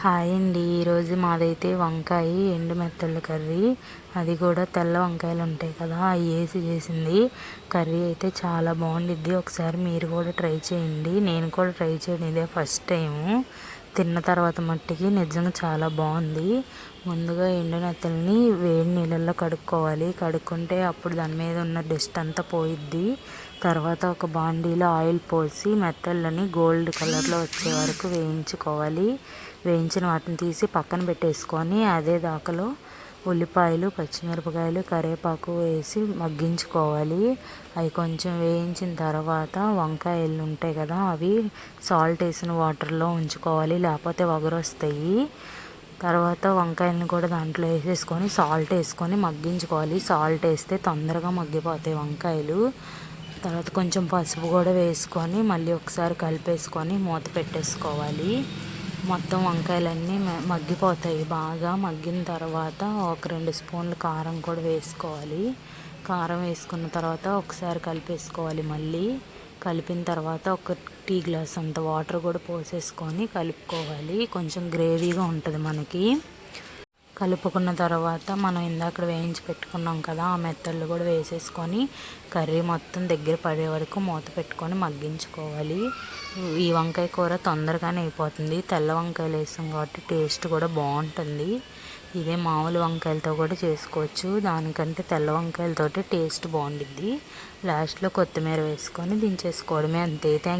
Hi అండి. ఈరోజు మాదైతే వంకాయ ఎండు మెత్తళ్ళ కర్రీ. అది కూడా తెల్ల వంకాయలు ఉంటాయి కదా అవి వేసి చేసింది. కర్రీ అయితే చాలా బాగుండిద్ది. ఒకసారి మీరు కూడా ట్రై చేయండి. నేను కూడా ట్రై చేయడం ఇదే ఫస్ట్ టైము. తిన్న తర్వాత మట్టికి నిజంగా చాలా బాగుంది. ముందుగా ఎండు నెత్తల్ని వేడి నీళ్ళల్లో కడుక్కోవాలి. కడుక్కుంటే అప్పుడు దాని మీద ఉన్న డస్ట్ అంతా పోయిద్ది. తర్వాత ఒక బాండీలో ఆయిల్ పోసి మెత్తళ్ళని గోల్డ్ కలర్లో వచ్చే వరకు వేయించుకోవాలి. వేయించిన వాటిని తీసి పక్కన పెట్టేసుకొని అదే దాకలో ఉల్లిపాయలు పచ్చిమిరపకాయలు కరివేపాకు వేసి మగ్గించుకోవాలి. అవి కొంచెం వేయించిన తర్వాత వంకాయలు ఉంటాయి కదా అవి సాల్ట్ వేసిన వాటర్లో ఉంచుకోవాలి. లేకపోతే వగరొస్తాయి. తర్వాత వంకాయలను కూడా దాంట్లో వేసేసుకొని సాల్ట్ వేసుకొని మగ్గించుకోవాలి. సాల్ట్ వేస్తే తొందరగా మగ్గిపోతాయి వంకాయలు. తర్వాత కొంచెం పసుపు కూడా వేసుకొని మళ్ళీ ఒకసారి కలిపేసుకొని మూత పెట్టేసుకోవాలి. మొత్తం వంకాయలన్నీ మగ్గిపోతాయి. బాగా మగ్గిన తర్వాత ఒక రెండు స్పూన్లు కారం కూడా వేసుకోవాలి. కారం వేసుకున్న తర్వాత ఒకసారి కలిపేసుకోవాలి మళ్ళీ. కలిపిన తర్వాత ఒక టీ గ్లాస్ అంత వాటర్ కూడా పోసేసుకొని కలుపుకోవాలి. కొంచెం గ్రేవీగా ఉంటుంది మనకి. కలుపుకున్న తర్వాత మనం ఇందాక వేయించి పెట్టుకున్నాం కదా ఆ మెత్తళ్ళు కూడా వేసేసుకొని కర్రీ మొత్తం దగ్గర పడే వరకు మూత పెట్టుకొని మగ్గించుకోవాలి. ఈ వంకాయ కూర తొందరగానే అయిపోతుంది. తెల్ల వంకాయలు వేసాం కాబట్టి టేస్ట్ కూడా బాగుంటుంది. ఇదే మామూలు వంకాయలతో కూడా చేసుకోవచ్చు. దానికంటే తెల్ల వంకాయలతోటి టేస్ట్ బాగుండిద్ది. లాస్ట్లో కొత్తిమీర వేసుకొని దించేసుకోవడమే అంతే. థ్యాంక్